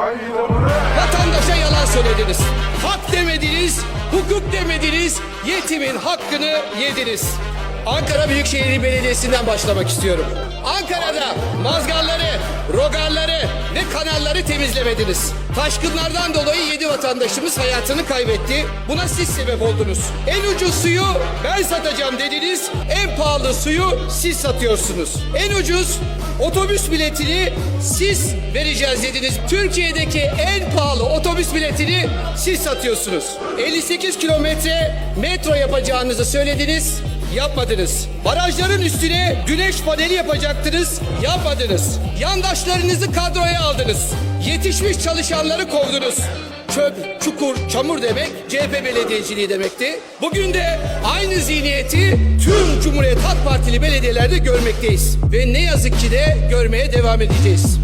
Vatandaşa yalan söylediniz. Hak demediniz, hukuk demediniz, yetimin hakkını yediniz. Ankara Büyükşehir Belediyesi'nden başlamak istiyorum. Ankara'da mazgalları, rogarları ve kanalları temizlemediniz. Taşkınlardan dolayı yedi vatandaşımız hayatını kaybetti. Buna siz sebep oldunuz. En ucuz suyu ben satacağım dediniz. En pahalı suyu siz satıyorsunuz. En ucuz otobüs biletini siz vereceğiz dediniz. Türkiye'deki en pahalı otobüs biletini siz satıyorsunuz. 58 kilometre metro yapacağınızı söylediniz. Yapmadınız. Barajların üstüne güneş paneli yapacaktınız. Yapmadınız. Yandaşlarınızı kadroya aldınız. Yetişmiş çalışanları kovdunuz. Çöp, çukur, çamur demek CHP belediyeciliği demekti. Bugün de aynı zihniyeti tüm Cumhuriyet Halk Partili belediyelerde görmekteyiz. Ve ne yazık ki de görmeye devam edeceğiz.